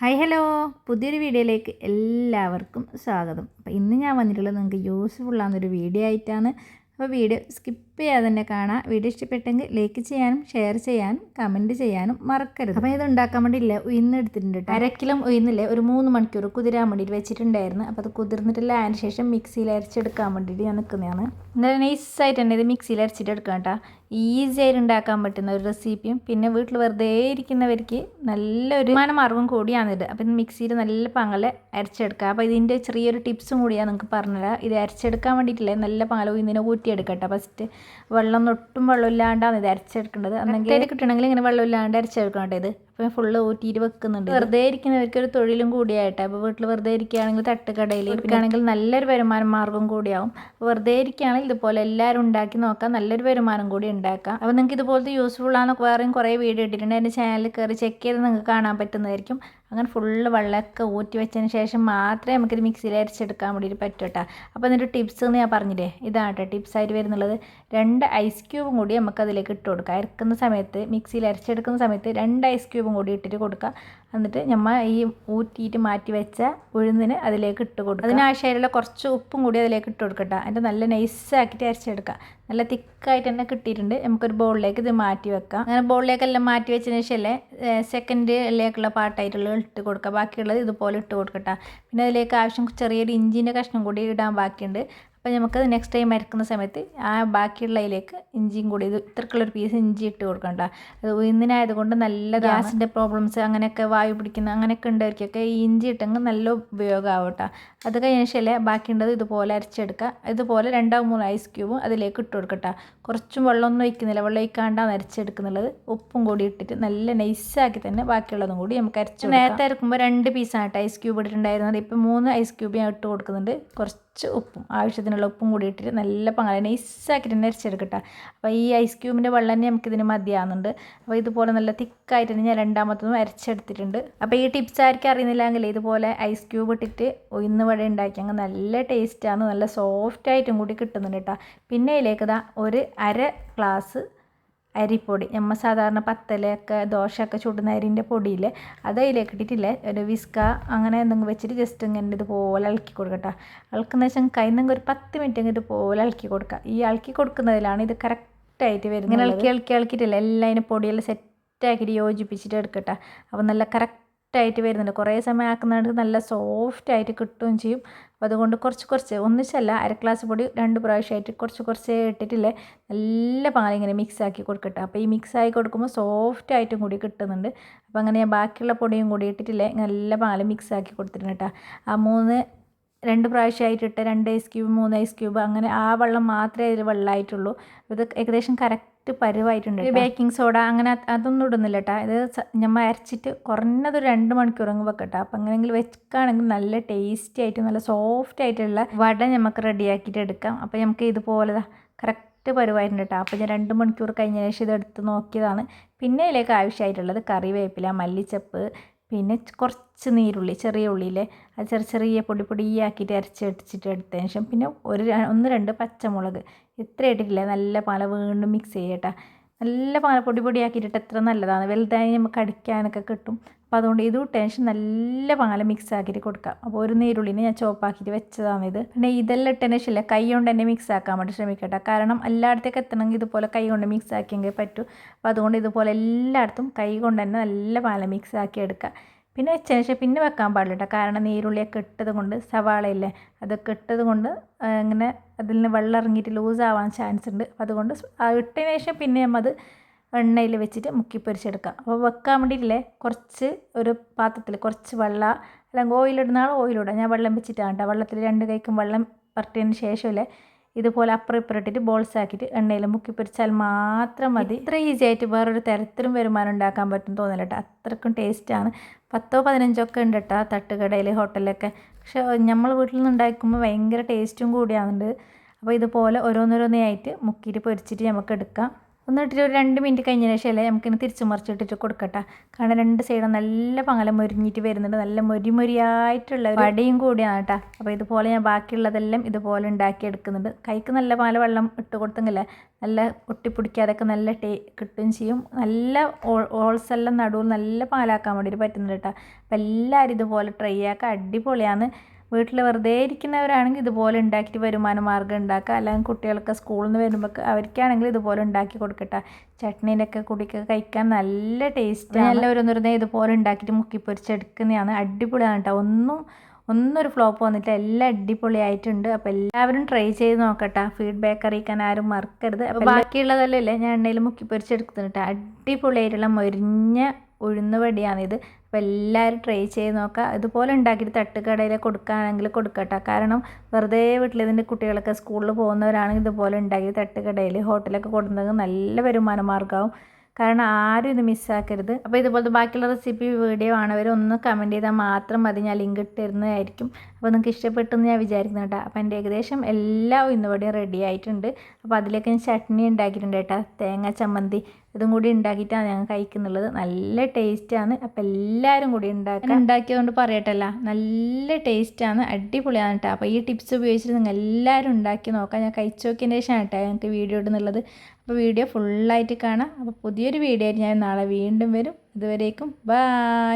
Hi hello പുതിയൊരു വീഡിയോയിലേക്ക് എല്ലാവർക്കും സ്വാഗതം. അപ്പോൾ ഇന്ന് ഞാൻ വന്നിട്ടുള്ളത് നിങ്ങൾക്ക് യൂസ്ഫുൾ ആകുന്നൊരു വീഡിയോ ആയിട്ടാണ്. അപ്പോൾ വീഡിയോ സ്കിപ്പ് ചെയ്യാതെ തന്നെ കാണാം. വീഡിയോ ഇഷ്ടപ്പെട്ടെങ്കിൽ ലൈക്ക് ചെയ്യാനും ഷെയർ ചെയ്യാനും കമന്റ് ചെയ്യാനും മറക്കരുത്. അപ്പോൾ ഇത് ഉണ്ടാക്കാൻ വേണ്ടിയില്ല ഉയർന്ന് എടുത്തിട്ടുണ്ട് കേട്ടോ അര കിലോ ഉയർന്നില്ലേ ഒരു മൂന്ന് മണിക്കൂർ കുതിരാൻ വേണ്ടിയിട്ട് വെച്ചിട്ടുണ്ടായിരുന്നു. അപ്പോൾ അത് കുതിർന്നിട്ടില്ല അതിന് ശേഷം മിക്സിയിൽ അരച്ചെടുക്കാൻ വേണ്ടിയിട്ട് ഞാൻ നിൽക്കുന്നതാണ് എന്തായാലും നൈസായിട്ട് തന്നെ ഇത് മിക്സിയിൽ അരച്ചിട്ട് എടുക്കാം കേട്ടോ ഈസി ആയിട്ട് ഉണ്ടാക്കാൻ പറ്റുന്ന ഒരു റെസിപ്പിയും പിന്നെ വീട്ടിൽ വെറുതെ ഇരിക്കുന്നവർക്ക് നല്ലൊരു മാനമാർഗം കൂടിയാണ് ഇത്. അപ്പം മിക്സിയിൽ നല്ല പങ്കലെ അരച്ചെടുക്കുക അപ്പോൾ ഇതിന്റെ ചെറിയൊരു ടിപ്സും കൂടി ഞാൻ നിങ്ങൾക്ക് പറഞ്ഞുതരാം. ഇത് അരച്ചെടുക്കാൻ വേണ്ടിയിട്ടില്ലേ നല്ല പങ്കല ഇതിനെ ഊറ്റിയെടുക്കട്ടെ. ഫസ്റ്റ് വെള്ളം ഒട്ടും വെള്ളമില്ലാണ്ടാണ് ഇത് അരച്ചെടുക്കേണ്ടത് അങ്ങനെ കിട്ടണമെങ്കിൽ ഇങ്ങനെ വെള്ളമില്ലാണ്ട് അരച്ചെടുക്കണം ഇത്. അപ്പോൾ ഫുള്ള് ഊറ്റിയിട്ട് വെക്കുന്നുണ്ട്. വെറുതെ ഇരിക്കുന്നവർക്ക് ഒരു തൊഴിലും കൂടിയായിട്ട്. അപ്പോൾ വീട്ടിൽ വെറുതെ ഇരിക്കുകയാണെങ്കിൽ തട്ടുകടയിൽ ഇരിക്കുകയാണെങ്കിൽ നല്ലൊരു വരുമാന മാർഗം കൂടിയാവും. വെറുതെ ഇരിക്കുകയാണെങ്കിൽ ഇതുപോലെ എല്ലാവരും ഉണ്ടാക്കി നോക്കാം. നല്ലൊരു വരുമാനം കൂടി ഉണ്ടാക്കാം. അപ്പോൾ നിങ്ങൾക്ക് ഇതുപോലത്തെ യൂസ്ഫുൾ ആണ് വേറെയും കുറേ വീഡിയോ ഇട്ടിട്ടുണ്ട്. എന്റെ ചാനലിൽ കയറി ചെക്ക് ചെയ്ത് നിങ്ങൾക്ക് കാണാൻ പറ്റുന്നതായിരിക്കും. അങ്ങനെ ഫുള്ള് വെള്ളമൊക്കെ ഊറ്റി വെച്ചതിന് ശേഷം മാത്രമേ നമുക്കിത് മിക്സിയിൽ അരച്ചെടുക്കാൻ വേണ്ടിയിട്ട് പറ്റൂ കേട്ടോ. അപ്പോൾ എന്നിട്ട് ടിപ്സ് എന്ന് ഞാൻ പറഞ്ഞില്ലേ? ഇതാണ് കേട്ടോ ടിപ്സ് ആയിട്ട് വരുന്നുള്ളത്. രണ്ട് ഐസ് ക്യൂബും കൂടി നമുക്ക് അതിലേക്ക് ഇട്ട് കൊടുക്കാം. അരക്കുന്ന സമയത്ത് മിക്സിയിൽ അരച്ചെടുക്കുന്ന സമയത്ത് രണ്ട് ഐസ് ക്യൂബും കൂടി ഇട്ടിട്ട് കൊടുക്കുക എന്നിട്ട് നമ്മൾ ഈ ഊറ്റിയിട്ട് മാറ്റി വെച്ച ഉഴുന്നിന് അതിലേക്ക് ഇട്ട് കൊടുക്കുക അതിനാവശ്യമായിട്ടുള്ള കുറച്ച് ഉപ്പും കൂടി അതിലേക്ക് ഇട്ട് കൊടുക്കട്ടെ അതിന്റെ നല്ല നൈസാക്കിയിട്ട് അരച്ചെടുക്കുക നല്ല തിക്കായിട്ട് തന്നെ കിട്ടിയിട്ടുണ്ട്. നമുക്കൊരു ബോളിലേക്ക് ഇത് മാറ്റി വെക്കാം. അങ്ങനെ ബോളിലേക്കെല്ലാം മാറ്റി വെച്ചതിന് ശേഷമല്ലേ സെക്കൻഡിലേക്കുള്ള പാട്ടായിട്ടുള്ള ഇട്ട് കൊടുക്കുക ബാക്കിയുള്ളത് ഇതുപോലെ ഇട്ട് കൊടുക്കട്ടെ പിന്നെ അതിലേക്ക് ആവശ്യം ചെറിയൊരു ഇഞ്ചിന്റെ കഷ്ണം കൂടി ഇടാൻ ബാക്കിയുണ്ട്. അപ്പോൾ നമുക്കത് നെക്സ്റ്റ് ടൈം അരക്കുന്ന സമയത്ത് ആ ബാക്കിയുള്ളതിലേക്ക് ഇഞ്ചിയും കൂടി ഇത് ഇത്രക്കുള്ളൊരു പീസ് ഇഞ്ചി ഇട്ട് കൊടുക്കണ്ട അത് ഉയർന്നിനായതുകൊണ്ട് നല്ല ഗ്യാസിന്റെ പ്രോബ്ലംസ് അങ്ങനെയൊക്കെ വായു പിടിക്കുന്ന അങ്ങനെയൊക്കെ ഉണ്ടവർക്കൊക്കെ ഈ ഇഞ്ചി ഇട്ടെങ്കിൽ നല്ല ഉപയോഗമാവട്ടെ അത് കഴിഞ്ഞ ശേഷം ബാക്കിയുള്ളത് ഇതുപോലെ അരച്ചെടുക്കുക. ഇതുപോലെ രണ്ടോ മൂന്നോ ഐസ് ക്യൂബും അതിലേക്ക് ഇട്ട് കൊടുക്കട്ടെ കുറച്ചും വെള്ളമൊന്നും ഒഴിക്കുന്നില്ല. വെള്ളം ഒഴിക്കാണ്ടാണ് അരച്ചെടുക്കുന്നുള്ളത് ഉപ്പും കൂടി ഇട്ടിട്ട് നല്ല നൈസാക്കി തന്നെ ബാക്കിയുള്ളതും കൂടി നമുക്ക് അരച്ച് നേരത്തെ അരക്കുമ്പോൾ രണ്ട് പീസാണ് കേട്ടോ ഐസ് ക്യൂബ് ഇട്ടിട്ടുണ്ടായിരുന്നത്. ഇപ്പം മൂന്ന് ഐസ് ക്യൂബ് ഞാൻ ഇട്ട് കൊടുക്കുന്നുണ്ട്. കുറച്ച് ഉപ്പും ആവശ്യത്തിനുള്ള ഉപ്പും കൂടി ഇട്ടിട്ട് നല്ല പങ്ങനെ നൈസാക്കിയിട്ട് തന്നെ അരച്ചെടുക്കട്ടെ. അപ്പോൾ ഈ ഐസ് ക്യൂബിന്റെ വെള്ളം തന്നെ നമുക്കിതിന് മതിയാകുന്നുണ്ട് അപ്പോൾ ഇതുപോലെ നല്ല തിക്കായിട്ട് തന്നെ ഞാൻ രണ്ടാമത്തൊന്നും അരച്ചെടുത്തിട്ടുണ്ട്. അപ്പോൾ ഈ ടിപ്സ് ആയിരിക്കും അറിയുന്നില്ലെങ്കിൽ ഇതുപോലെ ഐസ് ക്യൂബ് ഇട്ടിട്ട് ഉയർന്ന് വട ഉണ്ടാക്കി അങ്ങ് നല്ല ടേസ്റ്റാണ് നല്ല സോഫ്റ്റ് ആയിട്ടും കൂടി കിട്ടുന്നുണ്ട് കേട്ടോ പിന്നെ ഇതിലേക്ക് ഒരു അര ഗ്ലാസ് അരിപ്പൊടി നമ്മൾ സാധാരണ പത്തലയൊക്കെ ദോശയൊക്കെ ചുടുന്ന അരിന്റെ പൊടിയില്ലേ അത് അതിലേക്ക് ഇട്ടിട്ടില്ലേ? ഒരു വിസ്ക അങ്ങനെ എന്തെങ്കിലും വെച്ചിട്ട് ജസ്റ്റ് ഇങ്ങനെ ഇതുപോലെ ഇളക്കി കൊടുക്കട്ടെ. ഇളക്കുന്ന വെച്ചാൽ കൈന്നെങ്കിൽ ഒരു പത്ത് മിനിറ്റ് ഇങ്ങനെ ഇതുപോലെ ഇളക്കി കൊടുക്കുക ഈ ഇളക്കി കൊടുക്കുന്നതിലാണ് ഇത് കറക്റ്റായിട്ട് വരുന്നത്. ഇങ്ങനെ ഇളക്കി ഇളക്കി ഇളക്കിയിട്ടില്ല? എല്ലാം അതിന് പൊടിയെല്ലാം സെറ്റാക്കിയിട്ട് യോജിപ്പിച്ചിട്ട് എടുക്കട്ടെ. അപ്പോൾ നല്ല കറക്റ്റ് ആയിട്ട് വരുന്നുണ്ട്. കുറേ സമയം ആക്കുന്നുണ്ട് നല്ല സോഫ്റ്റ് ആയിട്ട് കിട്ടുകയും ചെയ്യും. അപ്പോൾ അതുകൊണ്ട് കുറച്ച് കുറച്ച് ഒന്നിച്ചല്ല അര ഗ്ലാസ് പൊടി രണ്ട് പ്രാവശ്യമായിട്ട് കുറച്ച് കുറച്ച് ഇട്ടിട്ടില്ലേ? നല്ല പാലിങ്ങനെ മിക്സ് ആക്കി കൊടുക്കട്ടെ. അപ്പോൾ ഈ മിക്സ് ആക്കി കൊടുക്കുമ്പോൾ സോഫ്റ്റ് ആയിട്ടും കൂടി കിട്ടുന്നുണ്ട്. അപ്പോൾ അങ്ങനെ ബാക്കിയുള്ള പൊടിയും കൂടി ഇട്ടിട്ടില്ലേ? നല്ല പാൽ മിക്സ് ആക്കി കൊടുത്തിട്ടുണ്ട് കേട്ടോ. ആ മൂന്ന് രണ്ട് പ്രാവശ്യമായിട്ടിട്ട് രണ്ട് ഐസ് ക്യൂബ് മൂന്ന് ഐസ് ക്യൂബ് അങ്ങനെ ആ വെള്ളം മാത്രമേ അതിൽ വെള്ളമായിട്ടുള്ളൂ ഇത് ഏകദേശം കറക്റ്റ് പരുവായിട്ടുണ്ട് ബേക്കിംഗ് സോഡ അങ്ങനെ അതൊന്നും ഇടുന്നില്ല കേട്ടോ. ഇത് നമ്മൾ അരച്ചിട്ട് കുറഞ്ഞതൊരു രണ്ട് മണിക്കൂർ അങ്ങ് വെക്കട്ടെ. അപ്പം അങ്ങനെയെങ്കിൽ വെക്കുകയാണെങ്കിൽ നല്ല ടേസ്റ്റി ആയിട്ട് നല്ല സോഫ്റ്റ് ആയിട്ടുള്ള വട നമുക്ക് റെഡിയാക്കിയിട്ട് എടുക്കാം. അപ്പോൾ നമുക്ക് ഇതുപോലെ കറക്റ്റ് പരുവായിട്ടുണ്ട് കേട്ടോ. അപ്പോൾ ഞാൻ രണ്ട് മണിക്കൂർ കഴിഞ്ഞ ശേഷം ഇത് എടുത്ത് നോക്കിയതാണ്. പിന്നെ ഇതിലേക്ക് ആവശ്യമായിട്ടുള്ളത് കറിവേപ്പില മല്ലിച്ചപ്പ് പിന്നെ കുറച്ച് നീരുള്ളി ചെറിയ ഉള്ളിയിലെ അത് ചെറിയ ചെറിയ പൊടി പൊടിയാക്കിയിട്ട് അരച്ചടിച്ചിട്ട് എടുത്തതിന് ശേഷം പിന്നെ ഒരു ഒന്ന് രണ്ട് പച്ചമുളക് ഇത്ര ഇട്ടിട്ടില്ല നല്ല പാല വീണ്ടും മിക്സ് ചെയ്യട്ടെ നല്ല പാല പൊടി പൊടിയാക്കിയിട്ടിട്ട് എത്ര നല്ലതാണ്. വലുതായി നമുക്ക് അടിക്കാനൊക്കെ കിട്ടും. അപ്പോൾ അതുകൊണ്ട് ഇത് ടെൻഷൻ നല്ല പാല മിക്സ് ആക്കിയിട്ട് കൊടുക്കാം. അപ്പോൾ ഒരു നീരുള്ളിനെ ഞാൻ ചോപ്പാക്കിയിട്ട് വെച്ചതാണിത് പിന്നെ ഇതെല്ലാം ഇട്ടതിന് കൈ കൊണ്ട് തന്നെ മിക്സ് ആക്കാൻ വേണ്ടി ശ്രമിക്കട്ടെ. കാരണം എല്ലായിടത്തേക്ക് എത്തണമെങ്കിൽ ഇതുപോലെ കൈ കൊണ്ട് മിക്സ് ആക്കിയെങ്കിൽ പറ്റൂ. അപ്പോൾ അതുകൊണ്ട് ഇതുപോലെ എല്ലായിടത്തും കൈ കൊണ്ട് തന്നെ നല്ല പാല മിക്സ് ആക്കി എടുക്കുക പിന്നെ വെച്ചതിന് ശേഷം പിന്നെ വെക്കാൻ പാടില്ല കേട്ടോ കാരണം നീരുള്ളിയൊക്കെ ഇട്ടത് കൊണ്ട് സവാളയില്ലേ അതൊക്കെ ഇട്ടത് കൊണ്ട് ഇങ്ങനെ അതിൽ നിന്ന് വെള്ളം ഇറങ്ങിയിട്ട് ലൂസ് ആവാൻ ചാൻസ് ഉണ്ട്. അതുകൊണ്ട് ഇട്ടതിന് ശേഷം പിന്നെ നമ്മൾ അത് എണ്ണയിൽ വെച്ചിട്ട് മുക്കി പൊരിച്ചെടുക്കുക. അപ്പോൾ വെക്കാൻ വേണ്ടിയിട്ടില്ലേ? കുറച്ച് ഒരു പാത്രത്തിൽ കുറച്ച് വെള്ളം അല്ലെങ്കിൽ ഓയിലിടുന്ന ആൾ ഓയിലിടുക ഞാൻ വെള്ളം വെച്ചിട്ടാണ് കേട്ടോ. വെള്ളത്തിൽ രണ്ട് കൈക്കും വെള്ളം പരട്ടിയതിന് ശേഷമല്ലേ ഇതുപോലെ അപ്പുറം ഇപ്പുറം ഇട്ടിട്ട് ബോൾസ് ആക്കിയിട്ട് എണ്ണയിൽ മുക്കി പൊരിച്ചാൽ മാത്രം മതി. ഇത്ര ഈസി ആയിട്ട് വേറൊരു തരത്തിലും വരുമാനം ഉണ്ടാക്കാൻ പറ്റും തോന്നില്ല കേട്ടോ. അത്രക്കും ടേസ്റ്റാണ് പത്തോ പതിനഞ്ചോ ഒക്കെ ഉണ്ട് കേട്ടോ തട്ടുകടയിൽ ഹോട്ടലിലൊക്കെ. പക്ഷെ നമ്മൾ വീട്ടിൽ നിന്ന് ഉണ്ടാക്കുമ്പോൾ ഭയങ്കര ടേസ്റ്റും കൂടിയാവുന്നുണ്ട്. അപ്പോൾ ഇതുപോലെ ഓരോന്നോരോന്നായിട്ട് മുക്കിയിട്ട് പൊരിച്ചിട്ട് നമുക്ക് എടുക്കാം. ഒന്ന് ഇട്ടിട്ട് ഒരു രണ്ട് മിനിറ്റ് കഴിഞ്ഞതിന് ശേഷം നമുക്കിനി തിരിച്ച് മറിച്ചിട്ടിട്ട് കൊടുക്കട്ടെ. കാരണം രണ്ട് സൈഡും നല്ല പങ്ങല മൊരിഞ്ഞിട്ട് വരുന്നുണ്ട്. നല്ല മൊരി മൊരിയായിട്ടുള്ള ഒരു വടയും കൂടിയാണ് കേട്ടോ. അപ്പോൾ ഇതുപോലെ ഞാൻ ബാക്കിയുള്ളതെല്ലാം ഇതുപോലെ ഉണ്ടാക്കിയെടുക്കുന്നുണ്ട്. കൈക്ക് നല്ല പാല വെള്ളം ഇട്ട് കൊടുത്തെങ്കിലേ നല്ല ഒട്ടിപ്പിടിക്കാതൊക്കെ നല്ല ടേ കിട്ടുകയും ചെയ്യും. നല്ല ഓൾസ് എല്ലാം നടുവിൽ നല്ല പാലാക്കാൻ വേണ്ടിയിട്ട് പറ്റുന്നുണ്ട് കേട്ടോ. അപ്പോൾ എല്ലാവരും ഇതുപോലെ ട്രൈ ആക്കുക അടിപൊളിയാണ്. വീട്ടിൽ വെറുതെ ഇരിക്കുന്നവരാണെങ്കിൽ ഇതുപോലെ ഉണ്ടാക്കിയിട്ട് വരുമാന മാർഗം ഉണ്ടാക്കുക. അല്ലെങ്കിൽ കുട്ടികൾക്ക് സ്കൂളിൽ നിന്ന് വരുമ്പോൾ അവർക്കാണെങ്കിൽ ഇതുപോലെ ഉണ്ടാക്കി കൊടുക്കട്ടെ. ചട്നീന്റെ ഒക്കെ കുടിക്കുക കഴിക്കാൻ നല്ല ടേസ്റ്റാണ് എല്ലാവരും ഒന്ന് ഇതുപോലെ ഉണ്ടാക്കിയിട്ട് മുക്കി പൊരിച്ചെടുക്കുന്നതാണ് അടിപൊളിയാണ് കേട്ടോ ഒന്നും ഒന്നും ഒരു ഫ്ലോപ്പ് വന്നിട്ട് എല്ലാം അടിപൊളിയായിട്ടുണ്ട്. അപ്പോൾ എല്ലാവരും ട്രൈ ചെയ്ത് നോക്കട്ടെ. ഫീഡ്ബാക്ക് അറിയിക്കാൻ ആരും മറക്കരുത്. അപ്പോൾ ബാക്കിയുള്ളതല്ലേ ഞാൻ എണ്ണയിൽ മുക്കി പൊരിച്ചെടുക്കുന്നുണ്ട് അടിപൊളിയായിട്ടുള്ള മൊരിഞ്ഞ ഉഴുന്നുവടിയാണിത് അപ്പോൾ എല്ലാവരും ട്രൈ ചെയ്ത് നോക്കുക. ഇതുപോലെ ഉണ്ടാക്കിയിട്ട് തട്ടുകടയിൽ കൊടുക്കുകയാണെങ്കിൽ കൊടുക്കട്ടെ. കാരണം വെറുതെ വീട്ടിൽ ഇതിന്റെ കുട്ടികളൊക്കെ സ്കൂളിൽ പോകുന്നവരാണെങ്കിൽ ഇതുപോലെ ഉണ്ടാക്കി തട്ടുകടയിൽ ഹോട്ടലൊക്കെ കൊടുക്കുന്നത് നല്ല വരുമാന മാർഗമാവും. കാരണം ആരും ഇത് മിസ്സാക്കരുത് അപ്പോൾ ഇതുപോലത്തെ ബാക്കിയുള്ള റെസിപ്പി വീഡിയോ ആണവർ ഒന്ന് കമന്റ് ചെയ്താൽ മാത്രം മതി. ഞാൻ ലിങ്ക് ഇട്ട് തരുന്നതായിരിക്കും അപ്പോൾ നിങ്ങൾക്ക് ഇഷ്ടപ്പെട്ടെന്ന് ഞാൻ വിചാരിക്കുന്നു കേട്ടോ. അപ്പോൾ എന്റെ ഏകദേശം എല്ലാം ഇന്നിവിടെ റെഡി ആയിട്ടുണ്ട്. അപ്പോൾ അതിലേക്ക് ഞാൻ ചട്നി ഉണ്ടാക്കിയിട്ടുണ്ട് കേട്ടോ. തേങ്ങ ചമ്മന്തി. ഇതും കൂടി ഉണ്ടാക്കിയിട്ടാണ് ഞങ്ങൾ കഴിക്കുന്നുള്ളത്. നല്ല ടേസ്റ്റാണ് അപ്പം എല്ലാവരും കൂടി ഉണ്ടാക്കുക ഉണ്ടാക്കിയതുകൊണ്ട് പറയട്ടല്ല. നല്ല ടേസ്റ്റാണ് അടിപൊളിയാണ് കേട്ടോ. അപ്പോൾ ഈ ടിപ്സ് ഉപയോഗിച്ചിട്ട് നിങ്ങൾ എല്ലാവരും ഉണ്ടാക്കി നോക്കാം. ഞാൻ കഴിച്ചു നോക്കിയതിന് ശേഷമാണ് കേട്ടോ ഞങ്ങൾക്ക് വീഡിയോ ഇടുന്നുള്ളത്. അപ്പോൾ വീഡിയോ ഫുള്ളായിട്ട് കാണാം. അപ്പോൾ പുതിയൊരു വീഡിയോ ആയിട്ട് ഞാൻ നാളെ വീണ്ടും വരും. ഇതുവരേക്കും ബായ്